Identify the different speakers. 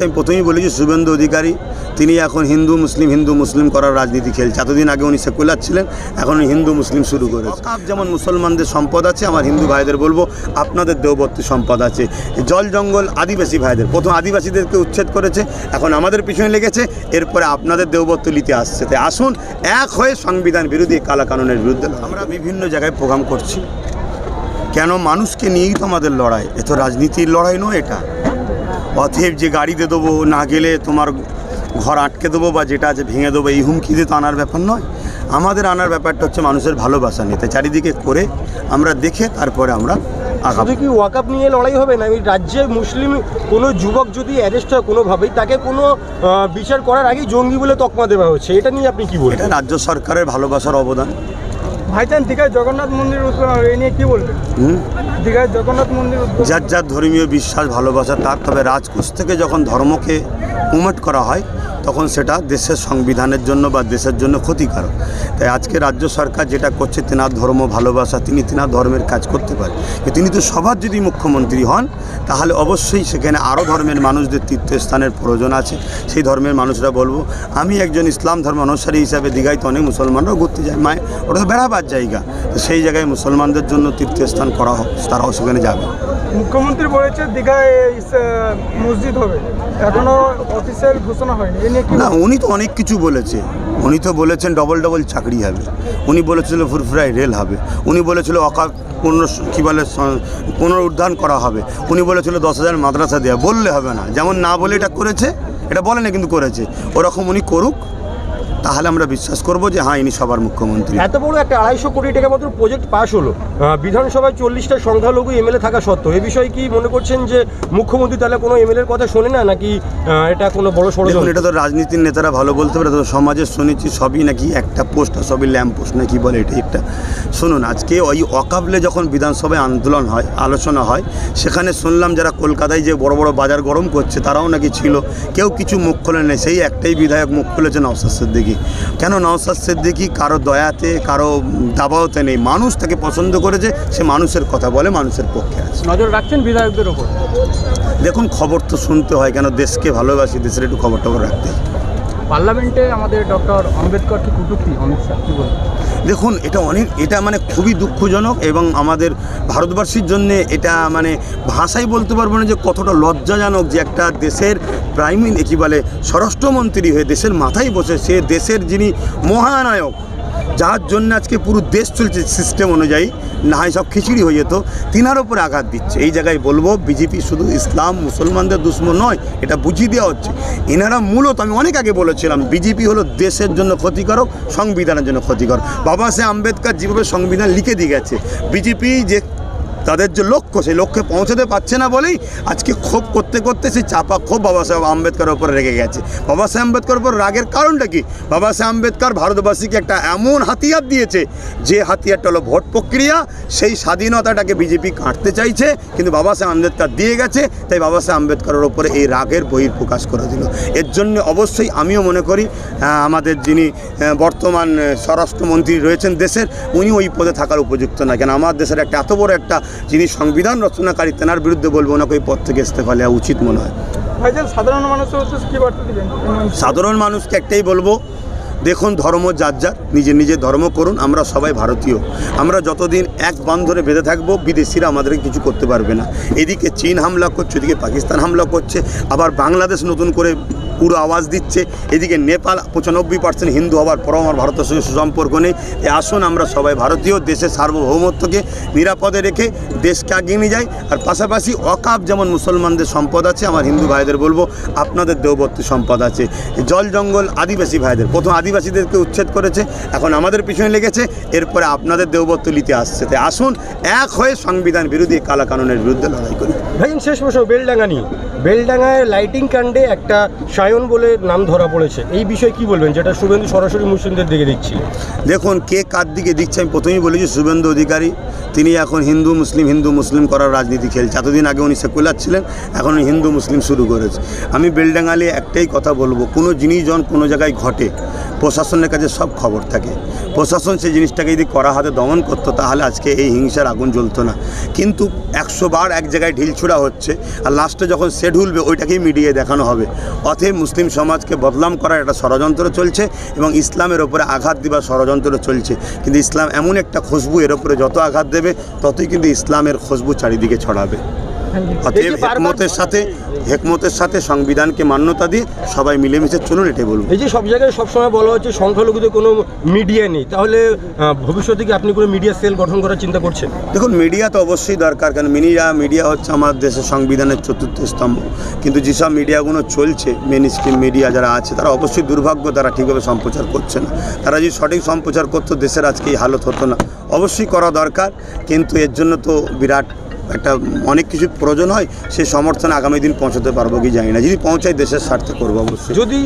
Speaker 1: আমি প্রথমেই বলেছি শুভেন্দু অধিকারী তিনি এখন হিন্দু মুসলিম হিন্দু মুসলিম করার রাজনীতি খেলছে। এতদিন আগে উনি সেকুলার ছিলেন এখন উনি হিন্দু মুসলিম শুরু করেছে। যেমন মুসলমানদের সম্পদ আছে আমার হিন্দু ভাইদের বলব আপনাদের দেবত্ব সম্পদ আছে। জল জঙ্গল আদিবাসী ভাইদের প্রথম আদিবাসীদেরকে উচ্ছেদ করেছে এখন আমাদের পিছনে লেগেছে এরপরে আপনাদের দেবত্ব নিতে আসছে। তাই আসুন এক হয়ে সংবিধান বিরোধী কালা কানুনের বিরুদ্ধে আমরা বিভিন্ন জায়গায় প্রোগ্রাম করছি। কেন মানুষকে নিয়েই তো আমাদের লড়াই? এ তো রাজনীতির লড়াই নয় এটা। অতএব যে গাড়িতে দেবো না গেলে তোমার ঘর আটকে দেবো বা যেটা আছে ভেঙে দেবো এই হুমকিতে তো আনার ব্যাপার নয়। আমাদের আনার ব্যাপারটা হচ্ছে মানুষের ভালোবাসা নিতে চারিদিকে করে আমরা দেখে তারপরে আমরা
Speaker 2: শুধু কি ওয়াকআপ নিয়ে লড়াই হবে না? এই রাজ্যে মুসলিম কোনো যুবক যদি অ্যারেস্ট হয় কোনোভাবেই তাকে কোনো বিচার করার আগেই জঙ্গি বলে তকমা দেওয়া হচ্ছে। এটা নিয়ে আপনি কি বলবেন?
Speaker 1: এটা রাজ্য সরকারের ভালোবাসার অবদান।
Speaker 3: ভাইজান দীঘায় জগন্নাথ মন্দির এই নিয়ে কি বলবেন দীঘায় জগন্নাথ মন্দির
Speaker 1: যার যার ধর্মীয় বিশ্বাস ভালোবাসা তার তবে রাজকোষ থেকে যখন ধর্মকে প্রমোট করা হয় তখন সেটা দেশের সংবিধানের জন্য বা দেশের জন্য ক্ষতিকারক। তাই আজকে রাজ্য সরকার যেটা করছে, তেনার ধর্ম, ভালোবাসা, তিনি তেনার ধর্মের কাজ করতে পারে। তিনি তো সবার যদি মুখ্যমন্ত্রী হন, তাহলে অবশ্যই সেখানে আরও ধর্মের মানুষদের তীর্থস্থানের প্রয়োজন আছে। সেই ধর্মের মানুষরা বলব, আমি একজন ইসলাম ধর্ম অনুসারী হিসাবে দীঘায় তো অনেক মুসলমানরাও ঘুরতে যায়। মায় ওটা তো বেড়াবার জায়গা। তো সেই জায়গায় মুসলমানদের জন্য তীর্থস্থান করা হোক, তারাও সেখানে যাবে।
Speaker 3: মুখ্যমন্ত্রী বলেছে দীঘায় মসজিদ হবে। এখনও অফিসিয়াল ঘোষণা হয়নি।
Speaker 1: না, উনি তো অনেক কিছু বলেছে। উনি তো বলেছেন ডবল ডবল চাকরি হবে। উনি বলেছিল ফুরফুরাই রেল হবে। উনি বলেছিল অকা পুনর কী বলে পুনরুদ্ধার করা হবে। উনি বলেছিল দশ হাজার মাদ্রাসা দেওয়া বললে হবে না। যেমন না বলে এটা করেছে, এটা বলে না কিন্তু করেছে। ওরকম উনি করুক। তাহলে আমরা বিশ্বাস করব যে হ্যাঁ ইনি সবার মুখ্যমন্ত্রী।
Speaker 2: এত বড় একটা আড়াইশো কোটি টাকা মতো প্রজেক্ট পাস হলো। বিধানসভায় চল্লিশটা সংখ্যালঘু এমএলএ থাকা সত্ত্বেও এ বিষয়ে কি মনে করছেন যে মুখ্যমন্ত্রী তাহলে কোনো এমএলএর কথা শোনে না নাকি এটা কোনো বড়
Speaker 1: দেখুন
Speaker 2: ষড়যন্ত্র
Speaker 1: এটা তো রাজনীতির নেতারা ভালো বলতে পারে তো সমাজে শুনেছি সবই নাকি একটা পোস্ট আর সবই ল্যাম্প পোস্ট নাকি বলে এটা একটা। শুনুন আজকে ওই অকাবলে যখন বিধানসভায় আন্দোলন হয় আলোচনা হয় সেখানে শুনলাম যারা কলকাতায় যে বড় বড় বাজার গরম করছে তারাও নাকি ছিল। কেউ কিছু মুখ খোলে নেই সেই একটাই বিধায়ক মুখ খুলেছেন নওসাদ সিদ্দিকি। কেন নওসাদ সিদ্দিকি কারও দয়াতে কারও দাবাওতে নেই? মানুষ তাকে পছন্দ করেছে সে মানুষের কথা বলে মানুষের পক্ষে আছে।
Speaker 3: নজর রাখছেন বিধায়কদের ওপর?
Speaker 1: দেখুন খবর তো শুনতে হয় কেন দেশকে ভালোবাসি দেশের একটু খবর টবর রাখতে হয়।
Speaker 3: পার্লামেন্টে আমাদের ডক্টর আম্বেদকর কি কুটুক্তি অমিত শাহ, কি বলবেন?
Speaker 1: দেখুন, এটা অনেক, এটা মানে খুবই দুঃখজনক এবং আমাদের ভারতবাসীর জন্য এটা মানে ভাষাই বলতে পারব না যে কতটা লজ্জাজনক যে একটা দেশের প্রাইম, কি বলে, স্বরাষ্ট্রমন্ত্রী হয়ে দেশের মাথায় বসে সে দেশের যিনি মহানায়ক যার জন্য আজকে পুরো দেশ চলছে সিস্টেম অনুযায়ী, না হয় সব খিচুড়ি হয়ে যেত, তিনার ওপরে আঘাত দিচ্ছে। এই জায়গায় বলব বিজেপি শুধু ইসলাম মুসলমানদের দুশ্মন নয়, এটা বুঝিয়ে দেওয়া হচ্ছে। এনারা মূলত, আমি অনেক আগে বলেছিলাম বিজেপি হলো দেশের জন্য ক্ষতিকারক, সংবিধানের জন্য ক্ষতিকর। বাবা সাহেব আম্বেদকর যেভাবে সংবিধান লিখে দিয়ে গেছে বিজেপি যে তাদের যে লক্ষ্য, সেই লক্ষ্যে পৌঁছাতে পারছে না বলেই আজকে ক্ষোভ করতে করতে সেই চাপা ক্ষোভ বাবা সাহেব আম্বেদকরের ওপরে রেগে গেছে। বাবা সাহেব আম্বেদকর উপর রাগের কারণটা কি? বাবা সাহেব আম্বেদকর ভারতবাসীকে একটা এমন হাতিয়ার দিয়েছে, যে হাতিয়ারটা হলো ভোট প্রক্রিয়া, সেই স্বাধীনতাটাকে বিজেপি কাটতে চাইছে, কিন্তু বাবা সাহেব আম্বেদকর দিয়ে গেছে, তাই বাবা সাহেব আম্বেদকরের ওপরে এই রাগের বহির প্রকাশ করে দিল। এর জন্য অবশ্যই আমিও মনে করি আমাদের যিনি বর্তমান স্বরাষ্ট্রমন্ত্রী রয়েছেন দেশের উনি ওই পদে থাকার উপযুক্ত না কেন, আমার দেশের একটা এত বড় একটা যিনি সংবিধান রচনাকারী তেনার বিরুদ্ধে বলব ওনাকে ওই পদ থেকে ইস্তফা নেওয়া উচিত মনে হয়।
Speaker 3: সাধারণ মানুষের
Speaker 1: মানুষকে একটাই বলব দেখুন ধর্ম যার যার নিজের নিজের ধর্ম করুন আমরা সবাই ভারতীয়। আমরা যতদিন এক বান ধরে বেঁধে থাকব বিদেশিরা আমাদেরকে কিছু করতে পারবে না। এদিকে চীন হামলা করছে এদিকে পাকিস্তান হামলা করছে আবার বাংলাদেশ নতুন করে পুরো আওয়াজ দিচ্ছে। এদিকে নেপাল পঁচানব্বই পার্সেন্ট হিন্দু হওয়ার পরও আমার ভারতের সঙ্গে সুসম্পর্ক নেই। এ আসুন আমরা সবাই ভারতীয় দেশের সার্বভৌমত্বকে নিরাপদে রেখে দেশকে আগিয়ে নিয়ে যাই। আর পাশাপাশি অকাপ যেমন মুসলমানদের সম্পদ আছে, আমার হিন্দু ভাইদের বলব, আপনাদের দেবত্ব সম্পদ আছে। জল জঙ্গল আদিবাসী ভাইদের, প্রথম আদিবাসীদেরকে উচ্ছেদ করেছে, এখন আমাদের পিছনে লেগেছে, এরপরে আপনাদের দেবত্ব নিতে আসছে। তাই আসুন, এক হয়ে সংবিধান বিরোধী কালা কানুনের বিরুদ্ধে লড়াই করি।
Speaker 2: ভাইজান শেষ প্রশ্ন, বেলডাঙ্গা নিয়ে। বেলডাঙ্গায় লাইটিং কাণ্ডে একটা সায়ন বলে নাম ধরা পড়েছে। এই বিষয়ে কি বলবেন, যেটা শুভেন্দু সরাসরি মুসলিমদের দিকে দিচ্ছি?
Speaker 1: দেখুন, কে কার দিকে দিচ্ছে আমি প্রথমেই বলেছি, শুভেন্দু অধিকারী। তিনি এখন হিন্দু, মুসলিম হিন্দু, মুসলিম করার রাজনীতি খেলছে। এতদিন আগে উনি সেকুলার ছিলেন, এখন হিন্দু, মুসলিম শুরু করেছে। আমি বেলডাঙ্গালে একটাই কথা বলব, কোনো জিনিস যখন কোনো জায়গায় ঘটে প্রশাসনের কাছে সব খবর থাকে। প্রশাসন সেই জিনিসটাকে যদি করা হাতে দমন করতো, তাহলে আজকে এই হিংসার আগুন জ্বলতো না। কিন্তু একশো বার এক জায়গায় ঢিলছুড়া হচ্ছে, আর লাস্টে যখন সেট হুলবে ওইটাকেই মিডিয়ায় দেখানো হবে। অতএব মুসলিম সমাজকে বদলাম করার একটা ষড়যন্ত্র চলছে, এবং ইসলামের ওপরে আঘাত দেওয়ার ষড়যন্ত্র চলছে। কিন্তু ইসলাম এমন একটা খুশবু, এর ওপরে যত আঘাত দেবে, ততই কিন্তু ইসলামের খুশবু চারিদিকে ছড়াবে। অতএব হেকমতের সাথে হেকমতের সাথে সংবিধানকে মান্যতা দিয়ে সবাই মিলেমিশে চলুন এটাই বলব।
Speaker 2: এই যে সব জায়গায় সবসময় বলা হচ্ছে সংখ্যালঘুদের কোনো মিডিয়া নেই তাহলে ভবিষ্যতে কি আপনি কোনো মিডিয়া সেল গঠন করার চিন্তা করছেন?
Speaker 1: দেখুন মিডিয়া তো অবশ্যই দরকার কারণ মিডিয়া মিডিয়া হচ্ছে আমার দেশের সংবিধানের চতুর্থ স্তম্ভ। কিন্তু যেসব মিডিয়াগুলো চলছে মেন স্ট্রিম মিডিয়া যারা আছে তারা অবশ্যই দুর্ভাগ্য তারা ঠিকভাবে সম্প্রচার করছে না। তারা যদি সঠিক সম্প্রচার করতো দেশের আজকে এই হালত হতো না। অবশ্যই করা দরকার কিন্তু এর জন্য তো বিরাট একটা অনেক কিছু প্রয়োজন হয় সে সমর্থন আগামী দিন পৌঁছাতে পারব কি জানি না। যদি পৌঁছায় দেশের স্বার্থে করব অবশ্যই।
Speaker 2: যদি